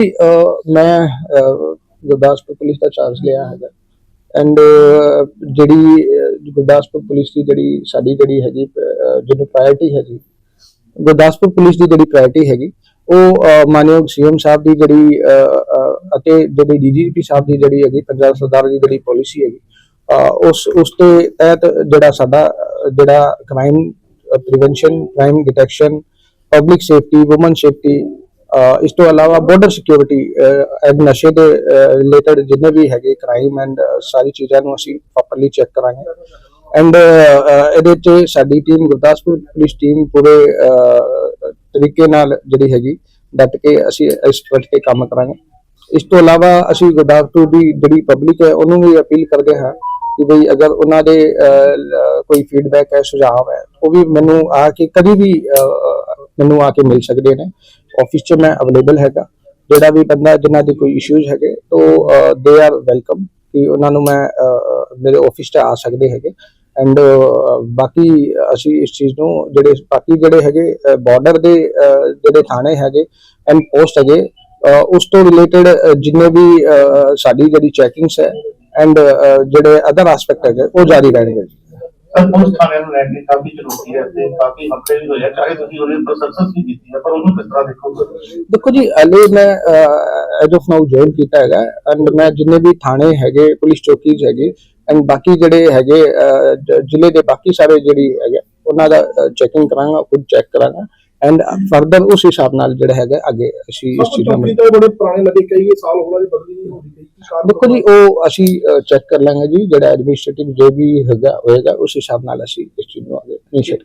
ਅਹ uh, ਮੈਂ uh, Gurdaspur police ਦਾ charge ਲਿਆ ਹੈਗਾ। ਐਂਡ uh, ਜਿਹੜੀ ਅਹ, ਗੁਰਦਾਸਪੁਰ ਪੁਲਿਸ ਦੀ ਜਿਹੜੀ ਸਾਡੀ ਜਿਹੜੀ ਹੈਗੀ ਜਿਹਨੂੰ ਪ੍ਰਾਇੋਰਟੀ ਹੈਗੀ ਗੁਰਦਾਸਪੁਰ ਪੁਲਿਸ ਦੀ ਜਿਹੜੀ ਪ੍ਰਾਇੋਰਟੀ ਹੈਗੀ ਉਹ ਮਾਨਯੋਗ ਸੀਐਮ ਸਾਹਿਬ ਦੀ ਜਿਹੜੀ ਅਤੇ ਜਿਹੜੀ ਡੀਜੀਪੀ ਸਾਹਿਬ ਦੀ ਜਿਹੜੀ ਹੈਗੀ ਪੰਜਾਬ ਸਰਕਾਰ ਦੀ ਜਿਹੜੀ ਪਾਲਿਸੀ ਹੈਗੀ ਅਹ, ਉਸ ਉਸ ਦੇ ਤਹਿਤ ਜਿਹੜਾ ਸਾਡਾ ਜਿਹੜਾ crime prevention crime detection public safety women safety ਇਸ ਤੋਂ ਇਲਾਵਾ ਬਾਰਡਰ ਸਿਕਿਉਰਿਟੀ ਐਂਡ ਨਸ਼ੇ ਦੇ ਰਿਲੇਟਡ ਜਿੰਨੇ ਵੀ ਹੈਗੇ ਕ੍ਰਾਈਮ ਐਂਡ ਸਾਰੀ ਚੀਜ਼ਾਂ ਨੂੰ ਅਸੀਂ ਪ੍ਰੋਪਰਲੀ ਚੈੱਕ ਕਰਾਂਗੇ। ਐਂਡ ਇਹਦੇ 'ਚ ਸਾਡੀ ਟੀਮ ਗੁਰਦਾਸਪੁਰ ਪੁਲਿਸ ਟੀਮ ਪੂਰੇ ਤਰੀਕੇ ਨਾਲ ਜਿਹੜੀ ਹੈਗੀ, ਡਟ ਕੇ ਅਸੀਂ ਇਸ ਵੱਟ ਤੇ ਕੰਮ ਕਰਾਂਗੇ। ਇਸ ਤੋਂ ਇਲਾਵਾ ਅਸੀਂ ਗੁਰਦਾਸਪੁਰ ਦੀ ਜਿਹੜੀ ਪਬਲਿਕ ਹੈ, ਉਹਨੂੰ ਵੀ ਅਪੀਲ ਕਰਦੇ ਹਾਂ ਕਿ ਬਈ ਅਗਰ ਉਹਨਾਂ ਦੇ ਕੋਈ ਫੀਡਬੈਕ ਹੈ, ਸੁਝਾਅ ਹੈ, ਉਹ ਵੀ ਮੈਨੂੰ ਆ ਕੇ ਕਦੀ ਵੀ ਮੈਨੂੰ ਆ ਕੇ ਮਿਲ ਸਕਦੇ ਨੇ। ਆਫਿਸ 'ਚ ਮੈਂ ਅਵੇਲੇਬਲ ਹੈਗਾ। ਜਿਹੜਾ ਵੀ ਬੰਦਾ ਜਿਨ੍ਹਾਂ ਦੇ ਕੋਈ ਇਸ਼ੂਜ਼ ਹੈਗੇ, ਤੋਂ ਦੇ ਆਰ ਵੈਲਕਮ ਕਿ ਉਹਨਾਂ ਨੂੰ ਮੈਂ ਮੇਰੇ ਆਫਿਸ 'ਚ ਆ ਸਕਦੇ ਹੈਗੇ। ਐਂਡ ਬਾਕੀ ਅਸੀਂ ਇਸ ਚੀਜ਼ ਨੂੰ ਜਿਹੜੇ, ਬਾਕੀ ਜਿਹੜੇ ਹੈਗੇ ਬਾਰਡਰ ਦੇ ਜਿਹੜੇ ਥਾਣੇ ਹੈਗੇ ਐਂਡ ਪੋਸਟ ਹੈਗੇ ਉਸ ਤੋਂ ਰਿਲੇਟਡ ਜਿੰਨੇ ਵੀ ਸਾਡੀ ਜਿਹੜੀ ਚੈਕਿੰਗਸ ਹੈ ਐਂਡ ਜਿਹੜੇ ਅਦਰ ਐਸਪੈਕਟ ਹੈਗੇ, ਉਹ ਜਾਰੀ ਰਹਿਣਗੇ। ਸਰ, ਪੁਲਿਸ ਥਾਣਿਆਂ ਨੂੰ ਲੈ ਕੇ ਕਾਫੀ ਚੁਣੌਤੀ ਹੈ ਤੇ ਕਾਫੀ ਹਮਲੇ ਵੀ ਹੋਏ ਚਾਹੇ ਤੁਸੀਂ ਉਹਦੇ ਉੱਪਰ ਵੀ ਕੀਤੀ ਹੈ ਪਰ ਉਹਨੂੰ ਕਿਸ ਤਰ੍ਹਾਂ ਦੇਖੋਗੇ ਦੇਖੋ ਜੀ, ਹਲੇ ਮੈਂ ਐਜ ਆਫ ਨਾਓ ਜੁਆਇਨ ਕੀਤਾ ਹੈਗਾ ਐਂਡ ਮੈਂ ਜਿੰਨੇ ਵੀ ਥਾਣੇ ਹੈਗੇ, ਪੁਲਿਸ ਚੌਕੀਜ਼ ਹੈਗੇ ਐਂਡ ਬਾਕੀ ਜਿਹੜੇ ਹੈਗੇ ਜ਼ਿਲ੍ਹੇ ਦੇ ਬਾਕੀ ਸਾਰੇ ਜਿਹੜੀ ਹੈਗੇ, ਉਹਨਾਂ ਦਾ ਚੈਕਿੰਗ ਕਰਾਂਗਾ, ਖੁਦ ਚੈੱਕ ਕਰਾਂਗਾ। ਐਂਡ ਫਰਦਰ ਉਸ ਹਿਸਾਬ ਨਾਲ ਜਿਹੜਾ ਹੈਗਾ ਅੱਗੇ ਅਸੀਂ ਇਸ ਚੀਜ਼ ਨੂੰ ਤਾਂ ਬੜੇ ਪੁਰਾਣੇ ਲੱਗੇ ਕਈ ਸਾਲ ਹੋ ਗਏ ਬਦਲੀ ਨਹੀਂ ਹੁੰਦੀ ਦੇਖੋ ਜੀ ਉਹ ਅਸੀਂ ਚੈੱਕ ਕਰ ਲਾਂਗੇ ਜੀ ਜਿਹੜਾ ਐਡਮਿਨਿਸਟ੍ਰੇਟਿਵ ਜੋ ਵੀ ਹੈਗਾ ਹੋਏਗਾ ਉਸ ਹਿਸਾਬ ਨਾਲ ਅਸੀਂ ਇਸ ਚੀਜ਼ ਨੂੰ ਅੱਗੇ ਇਨੀਸ਼ੀਏਟ